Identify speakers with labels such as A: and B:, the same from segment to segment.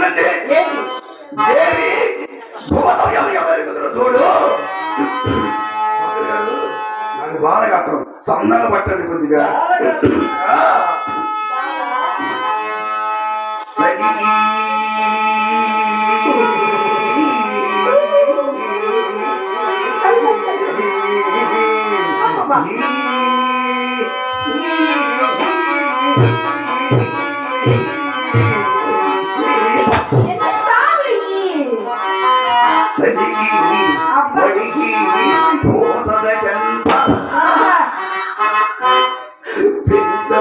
A: దేవి భూతం ఎవరు కుదురు చూడు. నాకు బాలగాత్రం. సన్నగా పట్టండి కొద్దిగా.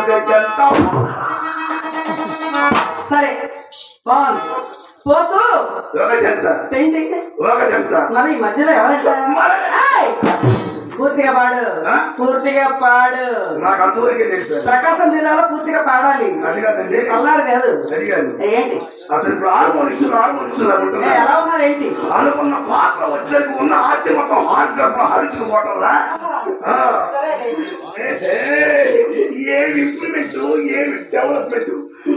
A: పిందగ చెంత
B: సరే బాగుంది. పోతూ.
A: ఒక చెంత
B: పెయింటింగ్
A: ఒక చెంత
B: మరి ఈ మధ్యలో ఏయ్! పూర్తిగా పాడు? పూర్తిగా పాడు.
A: నాకు అంతవరకే తెలుసు.
B: ప్రకాశం జిల్లాలో పూర్తిగా పాడాలి. కాదు.
A: అది కాదు.
B: ఏంటి?
A: అసలు ఇప్పుడు
B: ఉన్నారు ఏంటి
A: అనుకున్న పాత్ర వచ్చేందుకు ఉన్న ఆస్తి మొత్తం హార్ట్ హరించుకుపోవటంలా ఏమి ఇంప్లిమెంట్ ఏమి డెవలప్మెంట్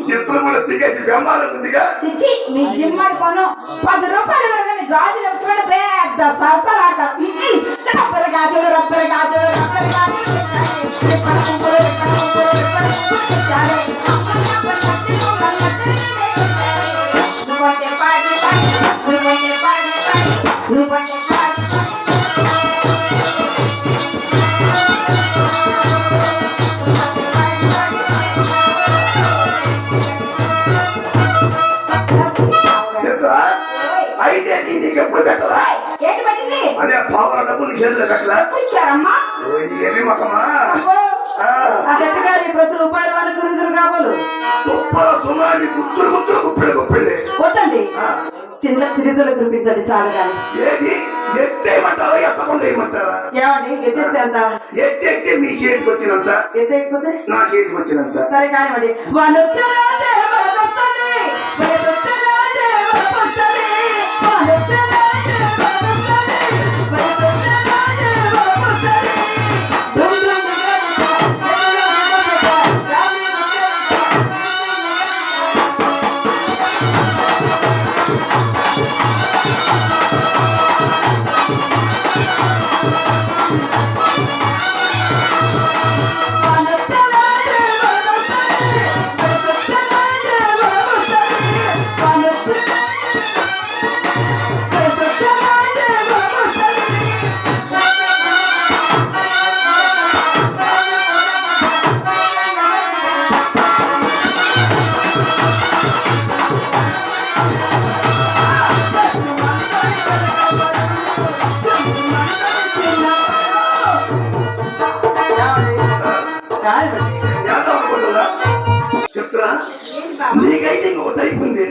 A: చిత్రముల సిగేసి బెంబాలం ఉందిగా
C: చిచ్చి మీ జిమ్మడి పను. పది రూపాయలు గాజులు వచ్చి పెద్ద సరసలాట. రబ్బర్ గాజులు రబ్బర్ గాజులు రబ్బర్ గాజులు.
A: అయితే నీ నీకు ఎప్పుడు పెట్టరా అదే పావుల డబ్బులు చేతిలో పెట్టరా
C: ఇచ్చారమ్మా.
A: మొక్కమా
C: అబ్బో.
A: ఆ,
B: ఆ చెట్టు గారి ప్రతి రూపాయల వాళ్ళ గురిందురు కావాలి.
A: తుప్పల సుమారి గుత్తులు గుత్తులు గుప్పిడి గుప్పిడి
B: వద్దండి.
A: ఆ,
B: చిన్న చిరుసలు కురిపించండి చాలు కానీ.
A: ఏది? ఎత్తేయమంటారా ఎత్తకుండా వేయమంటారా
B: ఏమండి? ఎత్తిస్తే ఎంత?
A: ఎత్తి ఎత్తి మీ చేతికి వచ్చినంత.
B: ఎత్తకపోతే
A: నా చేతికి వచ్చినంత.
B: సరే కానివ్వండి. వరదొస్తది,
A: చెప్తున్నా? నీకైతే ఇంకో టైప్ ఉంది.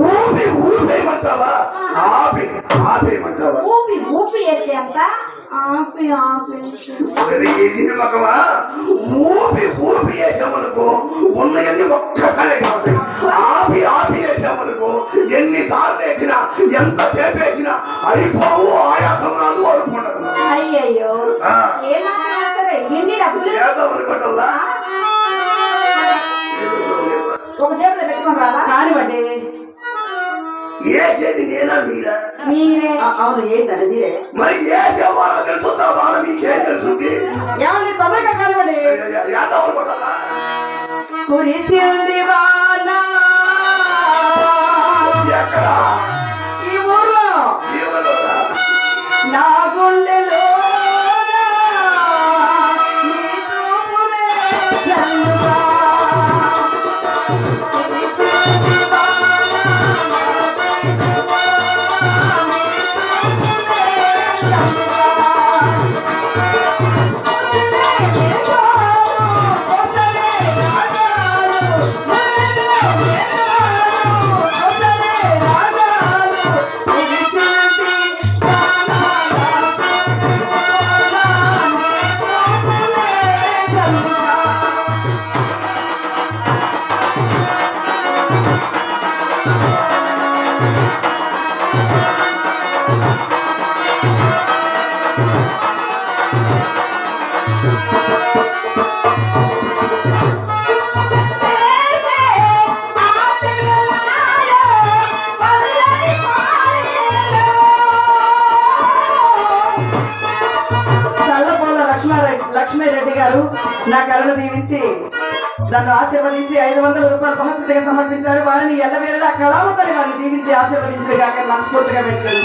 A: ఊపి ఊపేయమంటావా ఆపి ఆపేయమంటావా
C: ఊపి ఊపి వేస్తే అంత ఆపి ఆపి
A: ఇది మగవా ఊపి ఊపి వేసామనుకో ఉన్నవన్నీ ఒక్కసారి కావాలి ఆపి ఆపి వేసామనుకో ఎన్నిసార్లు వేసినా ఎంతసేపు వేసినా అయిపోవు ఆయాసం రాదు అనుకుంటున్నా
C: అయ్యయ్యో.
A: ఆ.
C: ఎన్ని డబ్బులు? ఒక జేబులో పెట్టుకొని రావా?
B: కానివ్వండి.
A: వేసేది నేనా మీరా?
C: మీరే.
B: ఆ, అవును ఏంటండి మీరే.
A: మరి వేసేవాళ్ళ తెలుసుతా వాళ్ళ మీకేం తెలుసుంది
B: ఏమండి తొందరగా కానివ్వండి.
A: ఏదో అనుకుంటుందా
B: కురిసింది వాన నన్ను ఆశీర్వదించి ఐదు వందల రూపాయలు భక్తులుగా సమర్పించారు. వారిని ఎల్లవేళ కళావంతని వారిని దీవించి ఆశీర్వదించిన కాక మనస్ఫూర్తిగా పెట్టుకుని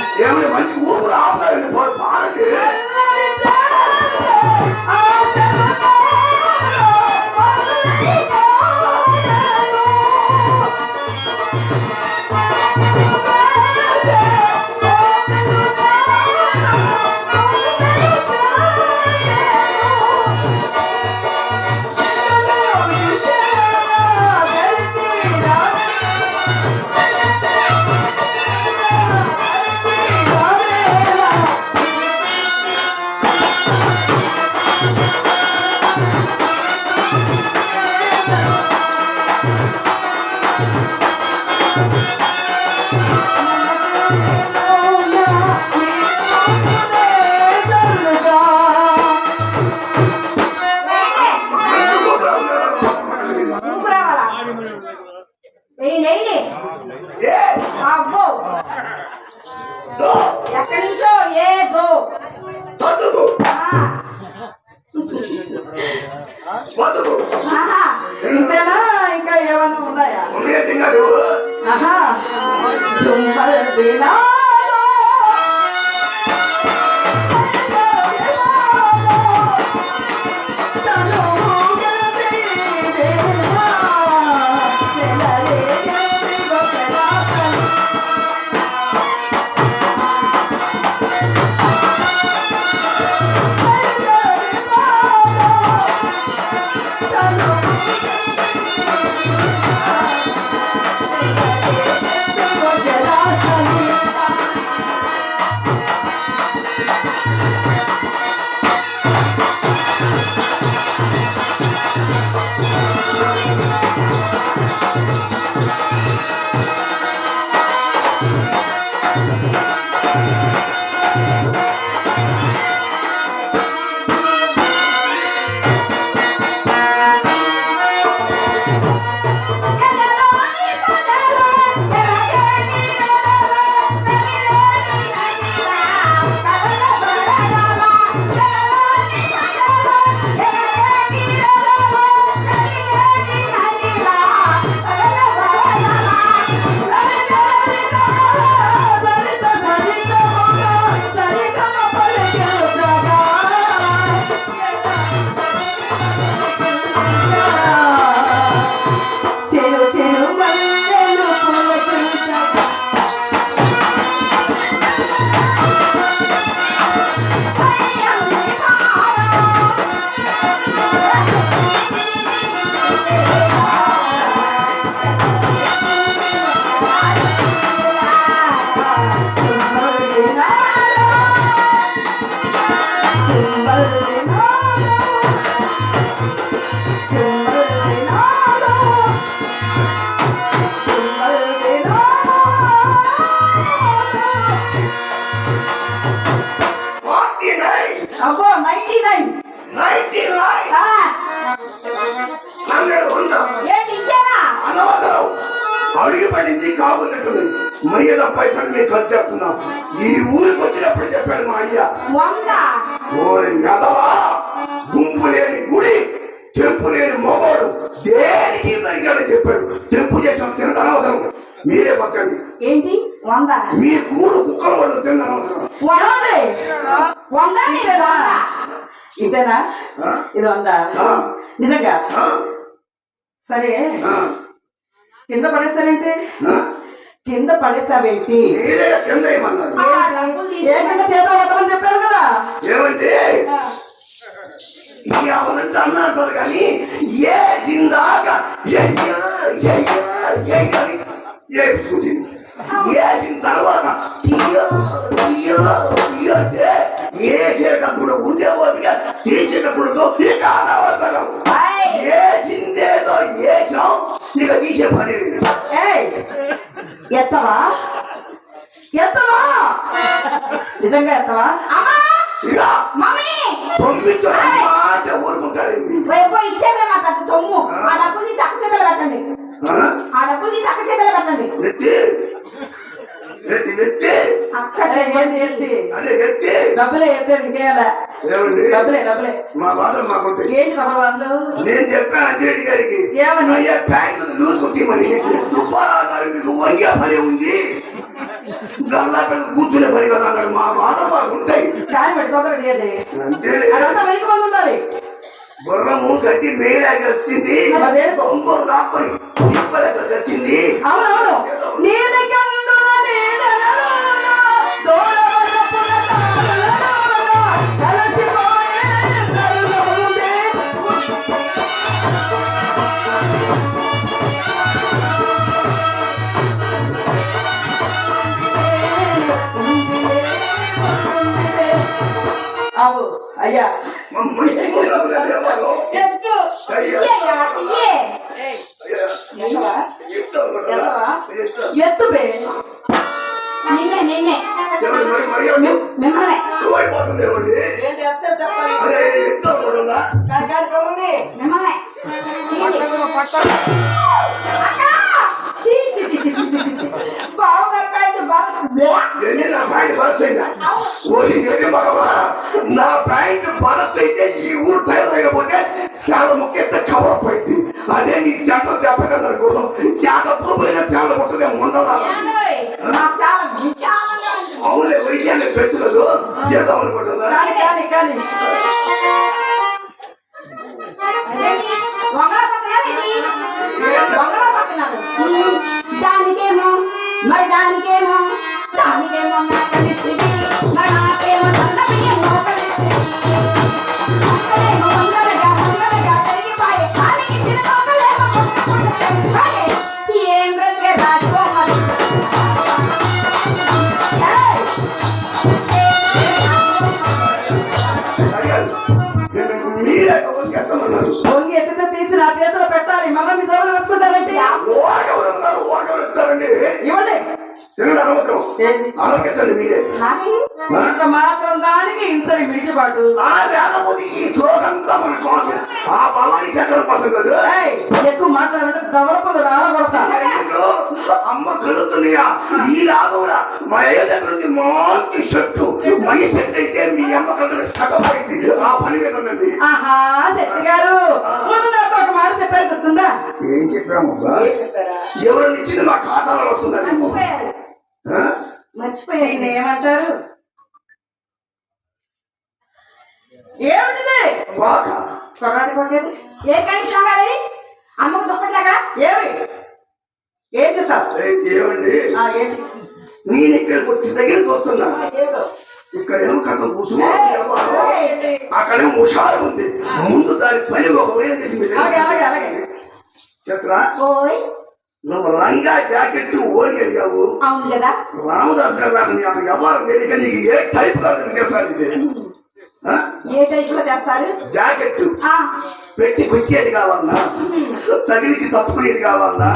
A: హండ్రెడ్ వంద అనవసరం. అడిగి పడింది కాకున్నట్టుంది మర్యాద పైసలు మీకు ఖర్చు చేస్తున్నాం. ఈ ఊరికి వచ్చినప్పుడు చెప్పాడు మా అయ్య. ఓరి గుంపు లేని గుడి తెంపు లేని మగోడు దేనికి చెప్పాడు? తెంపు చేసాం తినడం అవసరం మీరే పక్కండి.
C: ఏంటి? వంద
A: మీ కూడు కుక్కల వాళ్ళు తినడం అవసరం
C: వంద
B: ఇదేనా? ఇది
A: ఆ,
B: నిజంగా? సరే. కింద పడేస్తారంటే. కింద పడేస్తావేంటి?
A: మీరే కింద
B: చెప్పారు కదా?
A: ఏమంటే? అన్నారు కానీ ఏ
C: డబ్బులే
A: ఎత్తే
B: ఇంకేయాల
A: ఏమండి?
B: డబ్బులే డబ్బులే.
A: మా మాకుంటాయి
B: ఏంటి వాళ్ళు
A: నేను చెప్పాను అంజిరెడ్డి గారికి.
B: ఏమని?
A: అయ్యా ప్యాంటు లూజ్ కుట్టిమని సుబ్బారావు గారు మీకు వంగే పని ఉంది. గల్లా పెద్ద కూర్చునే పని కదా అన్నాడు. మా బాధలు మాకుంటాయి
B: కానీ పెట్టి తొందరగా చేయండి
A: అంతేలే
B: అదంతా వెయ్యి మంది ఉండాలి.
A: గుర్రము గట్టి మేలాకి వచ్చింది ఇప్పలకి వచ్చింది
B: అవునవును అవు అయ్యా
C: చెప్పు
A: అయ్యా.
C: నిన్నే నిన్నే మిమ్మల్ని
B: ఏంటి చెప్పాలి కమ్ముంది
C: మిమ్మల్ని బావగారు
A: ఎన్ని నా ప్యాంట్ బరస్ అయిందా ఓరి ఎన్ని మగవా నా ప్యాంట్ బరస్ అయితే ఈ ఊరు టైర్ అయిపోతే శాల ముక్కెత్త కవర్ పోయింది అదే నీ శాఖ చెప్పగలరు శాఖ పూర్వైన శాల పుట్టదే ఉండదా
C: ఏమండోయ్? నాకు చాలా విశాలంగా ఉంది.
A: అవునే విషయాన్ని పెంచలేదు చేద్దాం అనుకుంటుందా
B: కానీ కానీ కానీ
C: అదేంటి? వంగల పక్కన ఏంటి? వంగల పక్కన దానికేమో మరి దానికేమో దానికేమో
A: ఇస్తారండి
B: ఇవ్వండి.
A: తినడం? ఆలోచించండి మీరే.
C: నాకే
B: ఇంత మాత్రం దానికి ఇంతని విడిచిపాటు
A: ఆ వేలముది ఈ శోకంతా మన కోసం ఆ భవానీ శంకర్ కోసం కదా.
B: ఏయ్, ఎక్కువ మాట్లాడంటే దవడపలు రాలగొడతా
A: ఎందుకు? అమ్మ కలుగుతున్నాయా ఈ లాభంలా మా దగ్గర నుండి మంచి మై అయితే మీ అమ్మ కలుగు సగమైంది ఆ పని మీద ఉండండి
B: ఆహా శెట్టి గారు ముందు నాతో ఒక మాట చెప్పారు గుర్తుందా
A: ఏం చెప్పాము ఎవరిని ఇచ్చింది మా ఖాతాలో వస్తుందండి
C: మర్చిపోయారు.
A: ఆ?
C: మర్చిపోయారు.
B: ఈయన ఏమంటారు ఏమిటిది
C: ఏ కండిషన్ అమ్మకు దుప్పట్లాగా?
B: ఏమి? ఏం చేస్తావు?
A: ఏమండి? నేను ఇక్కడికి వచ్చి దగ్గర చూస్తున్నా. ఇక్కడేమో కథ
B: ఏంటి?
A: అక్కడేమో హుషారు ఉంది. ముందు దాని పని ఒక వేలు చేసి
C: ఓయ్.
A: నువ్వు రంగా జాకెట్ ఓడి అడిగావు.
C: అవును కదా.
A: రామదాస్ గారు వ్యవహారం తెలియక నీకు ఏ టైప్ కాదు?
C: ఏ టైప్లో చేస్తారు?
A: జాకెట్ పెట్టి కొచ్చేది కావాలన్నా తగిలించి తప్పుకునేది కావాలన్నా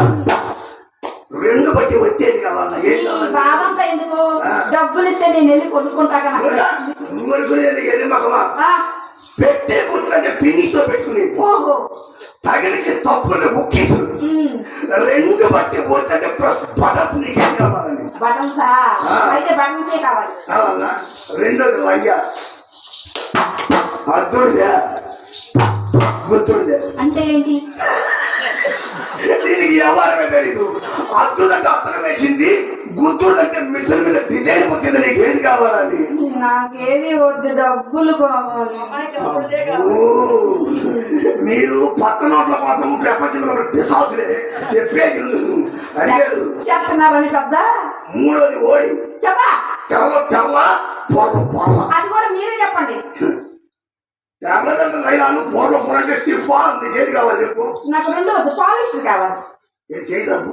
A: రెండు బట్టి వచ్చేది కావాలన్నా
C: బాధంతా ఎందుకు? డబ్బులు ఇస్తే నేను వెళ్ళి కొట్టుకుంటా కదా.
A: మగమా
C: ఆ,
A: పెట్టే కూర్చుంటే ఫినిష్తో పెట్టుకునేది
C: ఓహో.
A: తగిలించి తప్పుకునే ముఖ్యసు
C: ఉమ్,
A: రెండు బట్టి పోతుంటే ప్లస్ బటర్స్ నీకేం కావాలని
C: బటన్సా బటన్సే
A: రెండోది లంగా అద్దుడిదే. గుర్తుడిదే
C: అంటే ఏంటి?
A: దీనికి వ్యవహారమే తెలీదు. అద్దుడంటే అత్తనం వేసింది. గుర్తుడంటే మిషన్ మీద డిజైన్ కుట్టింది నీకు ఏది కావాలని?
C: నాకేది వద్దు డబ్బులు కావాలి.
A: మీరు పచ్చ నోట్ల కోసం ప్రపంచంలో పిసాసులే చెప్పేది. అడిగారు.
C: చెప్తున్నారని పెద్ద?
A: మూడోది ఓడి.
C: చెప్పా.
A: తెల్ల తెల్ల పొర పొర
C: అది కూడా మీరే చెప్పండి.
A: తెల్లదండ రైలాను పొర పొర అంటే సిఫా నీకు ఏది కావాలి చెప్పు.
C: నాకు రెండు పాలిష్ కావాలి.
A: చేయదాము?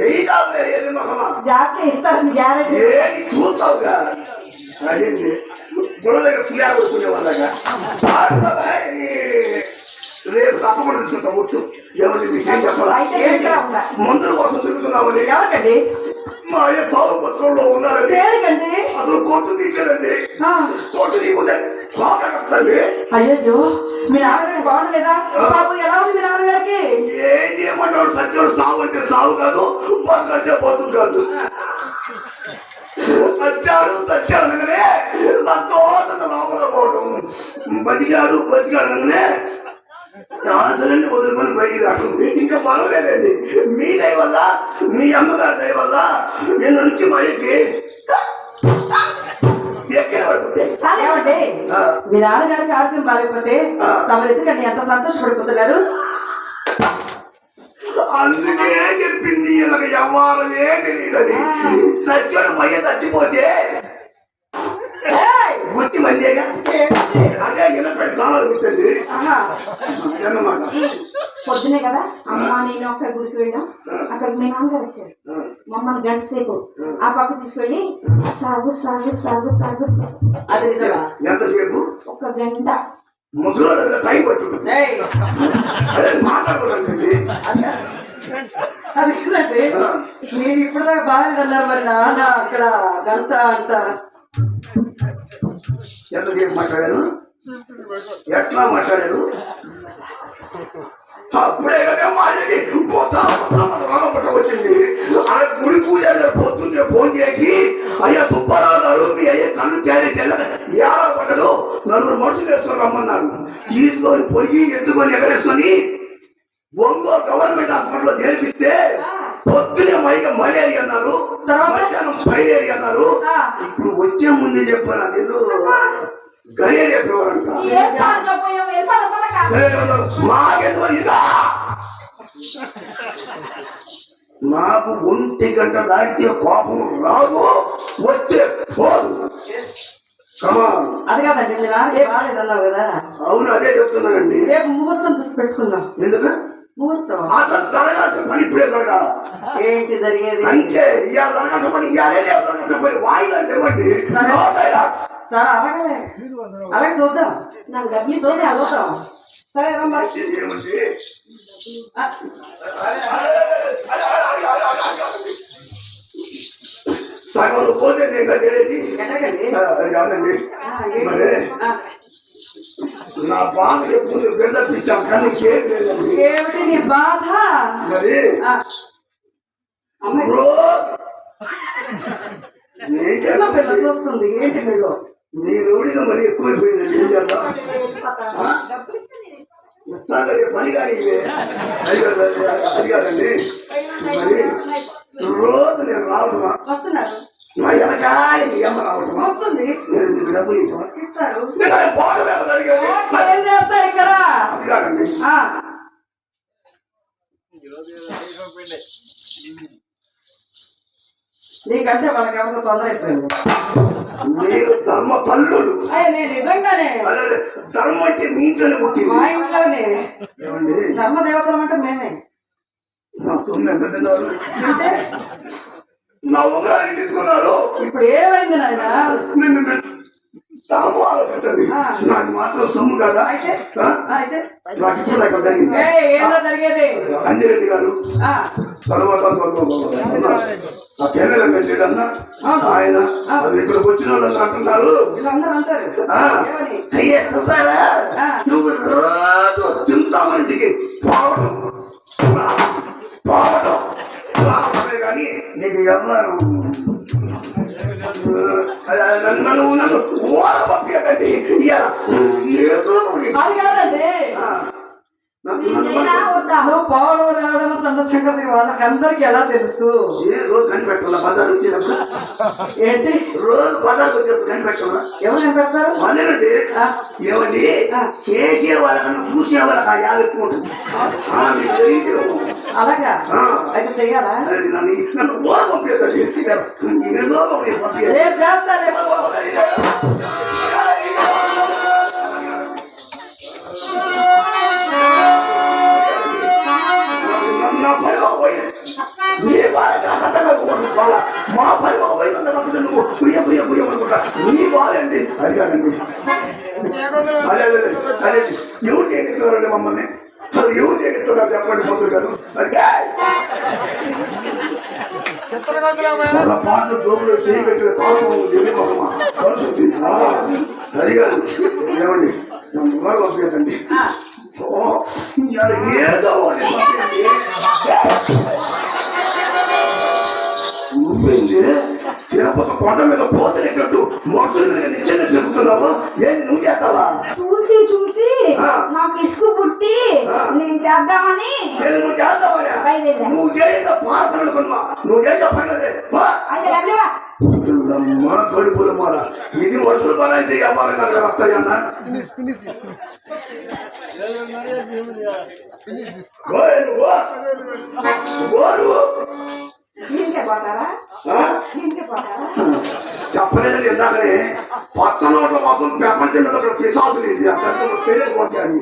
A: ఏది
C: గ్యారెంటీ
A: ఏది అదేంటి? దగ్గర వాళ్ళగా? రేపు తప్పకుండా తీసుకుంటాం వచ్చు ఎవరి విషయం చెప్పాలా? మందుల కోసం తిరుగుతున్నామని
B: ఎవరికండి
A: మా అయ్య సాగు పత్రంలో ఉన్నాడండి.
B: దేనికండి
A: అసలు కొట్టు తీయలేదండి.
B: ఆ,
A: కొట్టు తీయకపోతే కోకండి
B: అయ్యయ్యో మీ నాన్నగారికి బాగుండలేదా? బాబు ఎలా ఉంది నాన్నగారికి?
A: సాగు అంటే సాగు కాదు బతుకంటే బతుకు కాదు. సత్యాడు సత్యాడు అనగానే సంతోషంగా లోపల పోవడం. బతికాడు బతికాడు అనగానే ఆశలన్నీ వదులుకొని బయటికి రాకుంది ఇంకా పర్వాలేదండి. మీ దయ వల్ల మీ అమ్మగారి దయ వల్ల నిన్న నుంచి ఆ.
B: మీ నాన్నగారికి ఆరోగ్యం బాగాలేకపోతే. తమరు ఎందుకండి ఎంత సంతోషపడిపోతున్నారు?
A: అందుకే చెప్పింది వీళ్ళకి వ్యవహారమే తెలియదని. సత్యుడు మయ్య చచ్చిపోతే! గుర్తి మందేగా? అదే ఇలా పెడతాను
B: ఆహా.
A: అన్నమాట
C: పొద్దునే కదా అమ్మ నేను ఒక గుడికి వెళ్ళాం. అక్కడ మీ నాన్నగారు వచ్చారు. మమ్మల్ని గంట సేపు ఆ పక్క తీసుకెళ్ళి సాగు సాగు సాగు సాగు సాగు.
B: అది
A: ఎంతసేపు
C: ఒక గంట.
A: ముసలి పట్టుకుంది
B: ఏయ్!
A: అదే మాట్లాడుకోండి
B: అది ఏంటంటే మీరు ఇప్పుడు నాన్న అక్కడ గంట అంట
A: ఎంతసేపు మాట్లాడారు? ఎట్లా మాట్లాడారు? అప్పుడే కదా మాటకి రోగపట్ట వచ్చింది ఆ గుడి పూజ పొద్దున్నే ఫోన్ చేసి అయ్యా సుబ్బారావు గారు మీ అయ్యే కళ్ళు తేరేసి ఎలా పడ్డడు? నలుగురు మనుషులు వేసుకొని రమ్మన్నారు. తీసుకొని పోయి ఎత్తుకొని ఎగరేసుకొని ఒంగోలు గవర్నమెంట్ హాస్పిటల్లో చేర్పిస్తే పొద్దునే మైక మలేరియా అన్నారు? మధ్యాహ్నం ఫైలేరియా అన్నారు. ఇప్పుడు వచ్చే ముందే చెప్పాను అదేదో మాకెందుకు ఇదా నాకు ఒంటి గంట దాటితే కోపం రాదు వచ్చే పోదు.
B: అది కాదండి కదా.
A: అవును అదే చెప్తున్నానండి.
B: రేపు ముహూర్తం చూసి పెట్టుకుందాం.
A: ఎందుకు?
B: ముహూర్తం.
A: అసలు జరగాల్సిన పని ఇప్పుడే జరగాల.
B: ఏంటి జరిగేది?
A: అంటే ఇవాళ జరగాల్సిన పని ఇవాళే రేపు జరగాల్సిన పని. వాయిదా డైలాగ్.
B: సరే అలాగే. అలాగే చూద్దాం.
C: నాకు డబ్బులు
B: చూద్దాం. చూద్దాం సరే రమ్మా
A: సగం పోతే నేను కట్టేది. నా బాధ ఎప్పుడు వెళ్ళపించాం కానీ
B: ఏమిటి నీ బాధ?
A: మరి ఏం
B: చిన్న పిల్ల? చూస్తుంది. ఏంటి మీరు
A: మీ రోడిగా మరి ఎక్కువైపోయిందండి ఏం చేద్దాం? ఇస్తానండి పని కానీ. అది కాదండి, మరి రోజు నేను రావటమా?
B: వస్తున్నారు.
A: మా ఎనకాలి మీ అమ్మ రావటమా?
B: వస్తుంది.
A: నేను మీకు డబ్బులు
B: ఇస్తారు. చేస్తారు ఇక్కడ?
A: అది కాదండి.
B: నీకంటే వాళ్ళకి ఎవరికో తొందర అయిపోయింది
A: మీరు ధర్మ తల్లులు.
B: నేను నిజంగానే.
A: ధర్మం అంటే మీ ఇంట్లోనే పుట్టింది.
B: మా ఇంట్లోనే. ధర్మ దేవతలం అంటే మేమే.
A: నా సొమ్ము ఎంత తిన్నారు?
B: అంటే?
A: నా ఉంగరాన్ని తీసుకున్నారు.
B: ఇప్పుడు ఏమైంది నాయన?
A: నిన్ను తాము ఆలోచించండి.
B: ఆ.
A: నాది మాత్రం సొమ్ము కదా. నాకు ఇప్పుడు నాకు
B: జరిగేది?
A: అంజిరెడ్డి గారు
B: ఆ,
A: తర్వాత ఆ కెమెరా వెళ్ళాడన్న
B: అవును.
A: ఆయన ఇక్కడికి వచ్చిన వాళ్ళు అంటున్నారు. అయ్యే
B: ఆ.
A: నువ్వు రోజు చింతామణికి పోవడం పోవడం కానీ నీకు ఎవరు నన్ను నన్ను ఓడ పంపించకండి
B: పోవడం రావడం సంగతి వాళ్ళకందరికి ఎలా తెలుసు
A: ఏ రోజు కనిపెట్టాల బజార్ వచ్చినప్పుడు
B: ఏంటి
A: రోజు బజార్కి వచ్చినప్పుడు కనిపెట్టాలా
B: ఎవరు పెడతారు
A: అదేనండి
B: ఆ.
A: ఏమండి. చేసే వాళ్ళకన్నా చూసే వాళ్ళకి ఆ యాభై ఎక్కువ ఉంటుంది.
B: అలాగా. అయితే చెయ్యాలా
A: నన్ను.
B: రేపు చేస్తా
A: నా ఒక పోయింది. నీ బాధ నాకు అర్థం కాకపోవడం వల్ల మా ఒక పోయింది అన్నప్పుడు నువ్వు పుయ్య పుయ్య పుయ్య అనుకుంటా. నీ ఏంటి అది కాదండి అదే అదే అదే ఎవరు చేయగలుగుతారండి మమ్మల్ని? అది ఎవరు చేయగలుగుతారు చెప్పండి మొదలు గారు. అది అలా పాటలు జోబులో చేయి పెట్టి తాళం దేవి మగమా కలుసుంది అది కాదు ఏమండి? కూడా పంపించండి ఏదో. నువ్వేంది తిరుపతి కొండ మీద పోతలేటట్టు మోటార్ మీద నిచ్చెన తిరుగుతున్నావు ఏంది నువ్వు చేస్తావా
C: చూసి చూసి. నాకు ఇసుకు పుట్టి. నేను చేద్దామని
A: నువ్వు
C: బయలుదేరా.
A: నువ్వు చేసేది పార్పణ అనుకున్నా నువ్వు చేసే పని
C: అయితే డబ్బులువా
A: మా కడుపుల మాల. ఇది వరుసలు పని చేయాలి కదా
C: పోతారా?
A: చెప్పలేదు ఇందాకనే పచ్చ నోట్ల కోసం ప్రపంచం మీద ఒక పిశాసులు ఇది అక్కడ పేరు కొట్టాను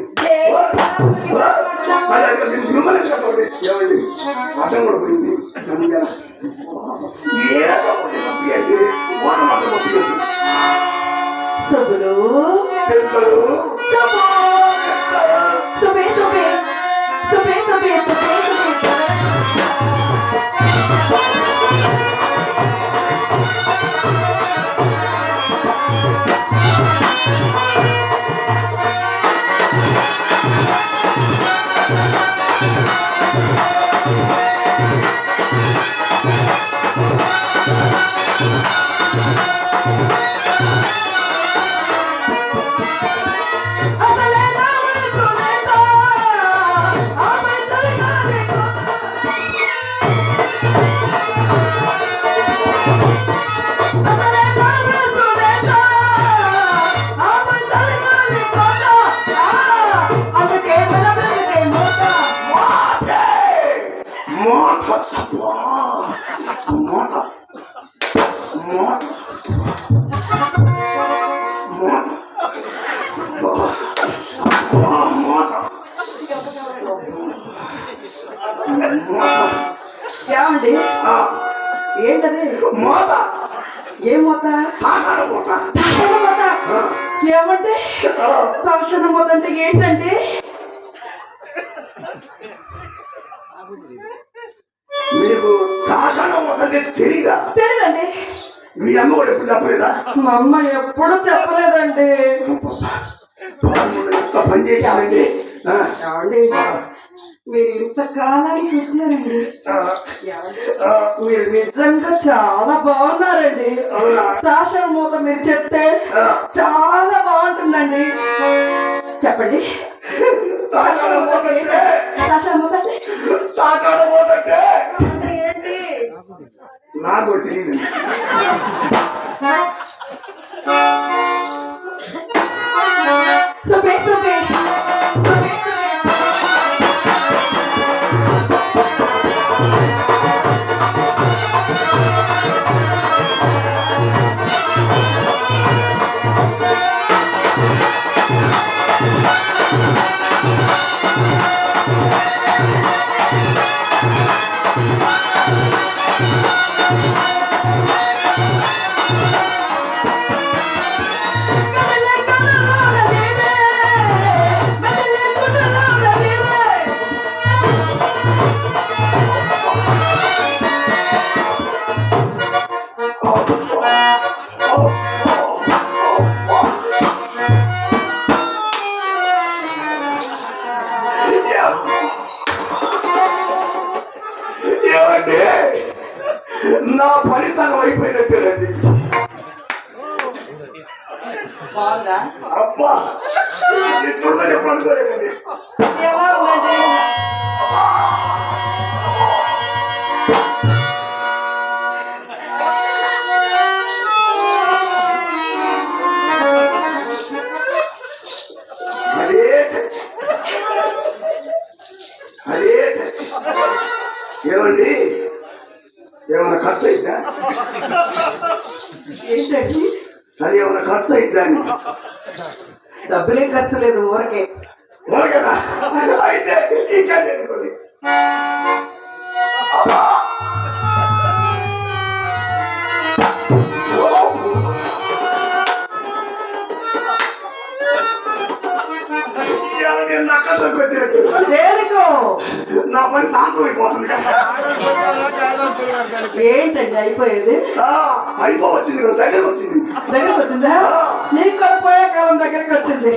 A: మిమ్మల్ని చెప్పండి. ఏమండి? అర్థం కూడా పోయింది. నన్ను ఏదో ఒకటి పంపించండి మాట
B: ఏం తక్షణ మోత. ఏమంటే? తక్షణ మోత అంటే ఏంటంటే?
A: మీకు తాషాణం అంటే తెలీదా?
B: తెలియదండి
A: మీ అమ్మ కూడా ఎప్పుడు చెప్పలేదా?
B: మా అమ్మ ఎప్పుడూ చెప్పలేదండి.
A: పని
B: ఏమండి? మీరు ఇంత కాలానికి వచ్చారండి? మీరు నిజంగా చాలా బాగున్నారండి? తాషణ మూత మీరు చెప్తే. చాలా బాగుంటుందండి. చెప్పండి. మూత అంటే?
A: నాకు తెలియదు
B: సుబే
A: అయితే ఇంకా చేసుకోండి నక్కకు వచ్చినట్టు
B: దేనికో?
A: నా పని శాంతం అయిపోతుంది
B: ఏంటండి అయిపోయేది?
A: అయిపోవచ్చింది దగ్గరకు వచ్చింది
B: దగ్గరకు వచ్చిందా నీకు కూడా పోయే కాలం దగ్గరికి వచ్చింది